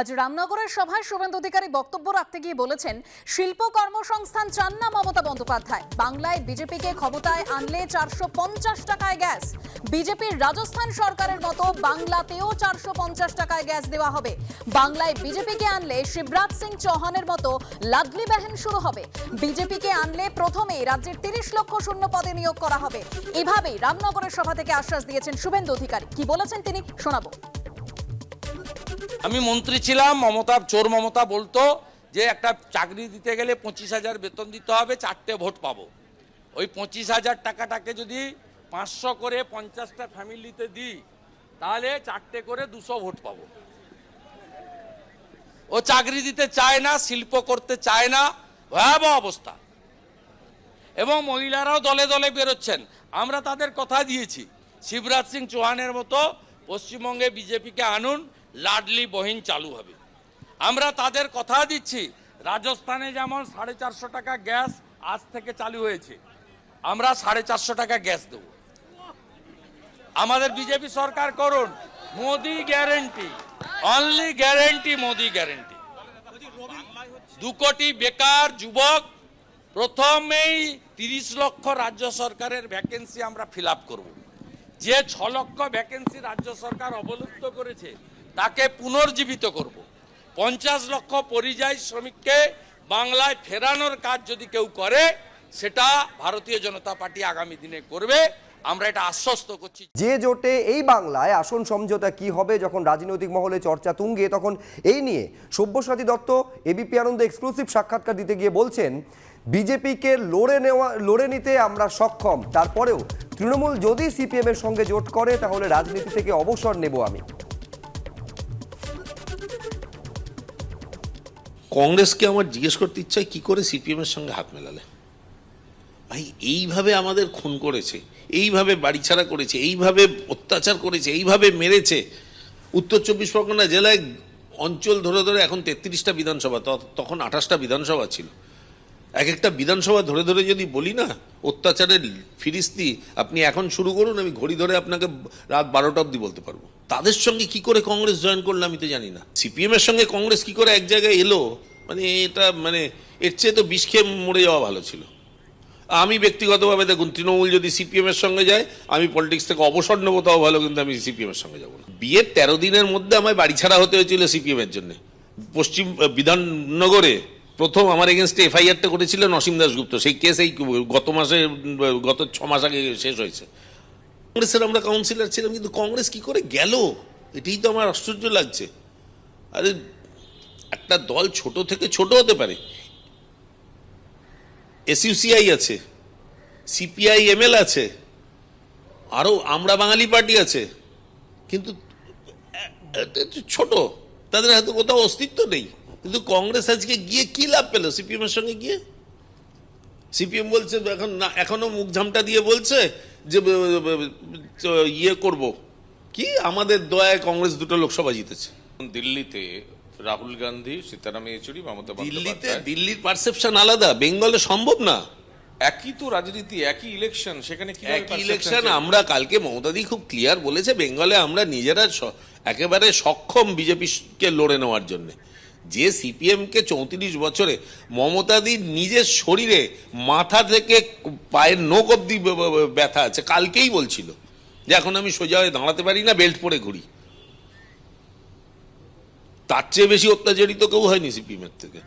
আজ রামনগরের সভায় শুভেন্দু অধিকারী বক্তব্য রাখতে গিয়ে বলেছেন, শিল্প কর্মসংস্থান চান না মমতা বন্দ্যোপাধ্যায়। বাংলায় বিজেপিকে ক্ষমতায় আনলে চারশো পঞ্চাশ টাকায় গ্যাস। বিজেপির রাজস্থান সরকারের মতো বাংলাতেও চারশো পঞ্চাশ টাকায় গ্যাস দেওয়া হবে। বাংলায় বিজেপিকে আনলে শিবরাজ সিং চৌহানের মতো লাডলি বেহেন শুরু হবে। বিজেপিকে আনলে প্রথমেই রাজ্যের তিরিশ লক্ষ শূন্য পদে নিয়োগ করা হবে। এভাবেই রামনগরের সভা থেকে আশ্বাস দিয়েছেন শুভেন্দু অধিকারী। কি বলেছেন তিনি, শোনাবো। আমি মন্ত্রী ছিলাম, মমতা, চোর মমতা বলতো যে একটা চাকরি দিতে গেলে পঁচিশ হাজার বেতন দিতে হবে, চারটে ভোট পাবো। ওই পঁচিশ হাজার টাকাটাকে যদি পাঁচশো করে পঞ্চাশটা ফ্যামিলিতে দিই, তাহলে চারটে করে দুশো ভোট পাবো। ও চাকরি দিতে চায় না, শিল্প করতে চায় না, ভয়াবহ অবস্থা। এবং মহিলারাও দলে দলে বেরোচ্ছেন। আমরা তাদের কথা দিয়েছি। শিবরাজ সিং চৌহানের মতো পশ্চিমবঙ্গে বিজেপিকে আনুন লাডলি বহিন চালু হবে। আমরা তাদের কথা দিচ্ছি, রাজস্থানে যেমন সাড়ে চারশো টাকা গ্যাস আজ থেকে চালু হয়েছে, আমরা সাড়ে চারশো টাকা গ্যাস দেব। আমাদের বিজেপি সরকার করুন, Modi guarantee only guarantee Modi guarantee দু কোটি বেকার যুবক, প্রথমেই তিরিশ লক্ষ রাজ্য সরকারের ভ্যাকেন্সি আমরা ফিল আপ করব। যে ছ লক্ষ ভ্যাকেন্সি রাজ্য সরকার অবলুপ্ত করেছে তাকে পুনর্জীবিত করব। পঞ্চাশ লক্ষ পরিযায়ী শ্রমিককে বাংলায় ফেরানোর কাজ যদি কেউ করে, সেটা ভারতীয় জনতা পার্টি আগামী দিনে করবে। আমরা এটা আশ্বস্ত করছি। যে জোটে এই বাংলায় আসন সমঝোতা কি হবে, যখন রাজনৈতিক মহলে চর্চা তুঙ্গে, তখন এই নিয়ে সব্যসাচী দত্ত এবিপি আনন্দ এক্সক্লুসিভ সাক্ষাৎকার দিতে গিয়ে বলছেন, বিজেপিকে লড়ে নেওয়া, লড়ে নিতে আমরা সক্ষম। তারপরেও তৃণমূল যদি সিপিএম এর সঙ্গে জোট করে, তাহলে রাজনীতি থেকে অবসর নেব আমি। কংগ্রেসকে আমার জিজ্ঞেস করতে ইচ্ছা কি করে সিপিএমের সঙ্গে হাত মেলালে? ভাই, এইভাবে আমাদের খুন করেছে, এইভাবে বাড়িছাড়া করেছে, এইভাবে অত্যাচার করেছে, এইভাবে মেরেছে। উত্তর চব্বিশ পরগনা জেলায় অঞ্চল ধরে ধরে এখন তেত্রিশটা বিধানসভা তখন আঠাশটা বিধানসভা ছিল। এক একটা বিধানসভা ধরে ধরে যদি বলি না, অত্যাচারের ফিরিস্তি, আপনি এখন শুরু করুন, আমি ঘড়ি ধরে আপনাকে রাত বারোটা অবধি বলতে পারব। তাদের সঙ্গে কি করে কংগ্রেস জয়েন করল আমি তো জানি না। সিপিএম এর সঙ্গে কংগ্রেস কি করে এক জায়গায় এলো মানে এটা মানে এর চেয়ে তো বিষ খেয়ে মরে যাওয়া ভালো ছিল। আমি ব্যক্তিগতভাবে দেখুন, তৃণমূল যদি সিপিএম এর সঙ্গে যায়, আমি পলিটিক্স থেকে অবসর নেব, তাও ভালো, কিন্তু আমি সিপিএম এর সঙ্গে যাব না। বিয়ের তেরো দিনের মধ্যে আমায় বাড়ি ছাড়া হতে হয়েছিল সিপিএম এর জন্য। পশ্চিম, বিধাননগরে প্রথম আমার এগেনস্টে এফআইআরটা করেছিল নসীম দাসগুপ্ত সেই কেস এই গত মাসে, গত ছ মাস আগে শেষ হয়েছে। কংগ্রেসের আমরা কাউন্সিলর ছিলাম, কিন্তু কংগ্রেস কি করে গেল? এটাই তো আমার আশ্চর্য লাগছে। আরে, একটা দল ছোট থেকে ছোট হতে পারে। এসইউসিআই আছে সিপিআই এমএল আছে আরও আমরা বাঙালি পার্টি আছে, কিন্তু ছোট। তাদের হয়তো কোথাও অস্তিত্ব নেই। কিন্তু কংগ্রেস আজকে গিয়ে কি লাভ পেল? সিপিএম এর সঙ্গে গিয়ে? সিপিএম বলছে এখন না এখনও মুখ ঝামটা দিয়ে বলছে যে ইয়ে করব। কি? আমাদের দয়ায় কংগ্রেস দুটো লোকসভা জিতেছে। দিল্লিতে রাহুল গান্ধী সীতারাম ইয়েচুরি মমতা দিল্লিতে দিল্লির পারসেপশন আলাদা বেঙ্গলে সম্ভব না। একই তো রাজনীতি একই ইলেকশন সেখানে কি একই ইলেকশন আমরা কালকে মমতাদি খুব ক্লিয়ার বলেছে বেঙ্গলে আমরা নিজেরা একেবারে সক্ষম বিজেপিকে লড়ে নেওয়ার জন্য। যে সিপিএমকে চৌত্রিশ বছরে মমতাদির নিজের শরীরে মাথা থেকে পায়ের নোক অব্দি ব্যথা আছে, কালকেই বলছিল যে এখন আমি সোজা হয়ে দাঁড়াতে পারি না, বেল্ট পরে ঘুরি। তার চেয়ে বেশি অত্যাচারিত কেউ হয়নি সিপিএমের থেকে।